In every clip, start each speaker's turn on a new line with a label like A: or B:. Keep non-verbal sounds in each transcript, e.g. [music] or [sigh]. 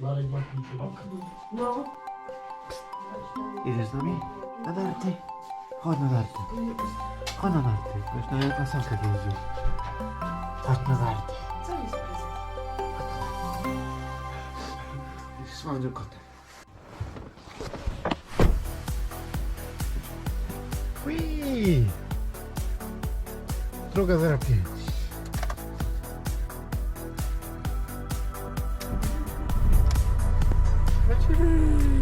A: Marek ma kluczyk.
B: No.
C: Idziesz z nami? Na narty. Chodź na narty. Chodź na narty. Już na, na sankę jeździł. Chodź na narty.
B: Co jest prezent?
C: Słońcu kotem. Ui! Druga 05.
D: Cheers. [laughs]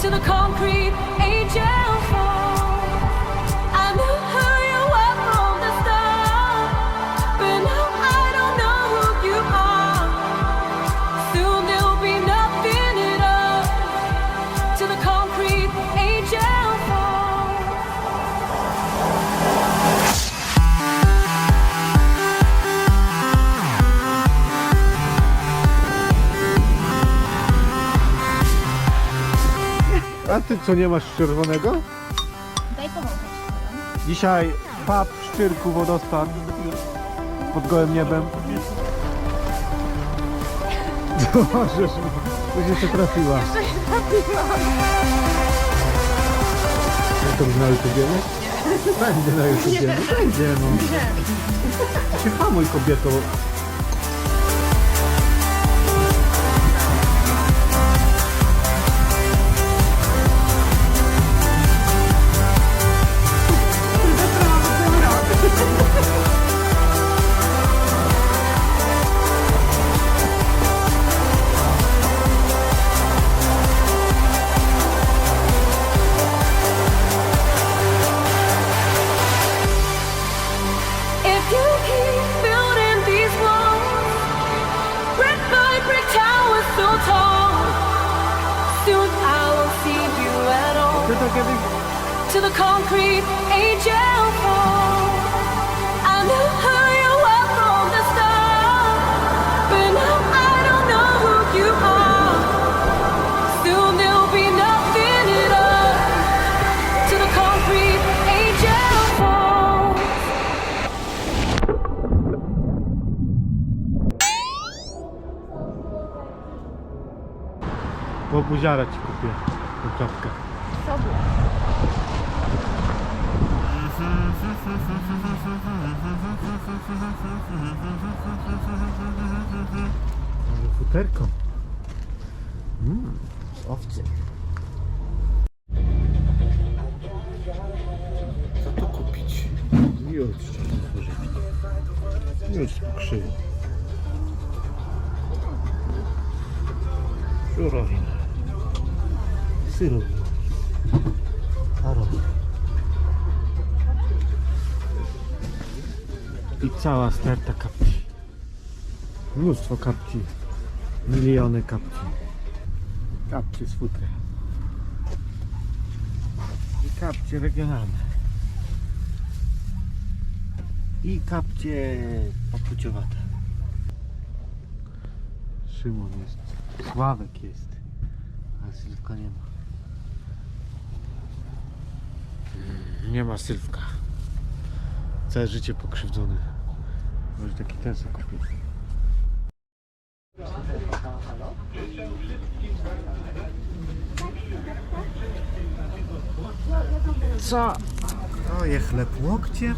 D: To the concrete angel fall.
C: A ty co, nie masz czerwonego?
E: Daj powąchać.
C: Dzisiaj pub w Szczyrku wodospad pod gołym niebem. Możesz, byś jeszcze trafiła. To na YouTubie, nie? Będzie na YouTubie, no będzie no. Się hamuj kobieto. To
D: the concrete angel fall. I knew who you were from the start, but now I don't know who you are. Soon there'll be nothing at all. To the concrete angel fall.
C: bo buziara ci kupię. Tą czapkę.
E: Sobie.
C: Ale futerko. Mmm, z owcy. Co tu kupić? Miód trzeba otworzyć. Miód z pokrzywy. Żurawina. Syrop. Cała sterta kapci. Mnóstwo kapci. Miliony kapci. Kapcie z futra. I kapcie regionalne. I kapcie papuciowate. Szymon jest. Sławek jest. A Sylwka nie ma. Nie ma Sylwka. Całe życie pokrzywdzony. Może taki ten sobie kupił. Co? O, je chleb łokcie.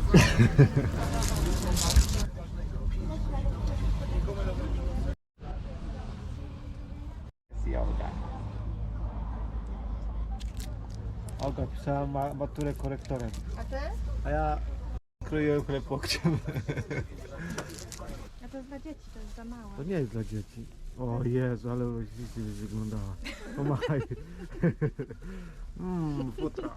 C: Olga pisała ma maturę korektorem.
E: A ty?
C: A ja kroiłem chleb łokciem.
E: A to jest dla dzieci, to jest za małe.
C: To nie jest dla dzieci. O Jezu, ale dzieci wyglądała. [laughs] Pomachaj. Mmm, [laughs] futra.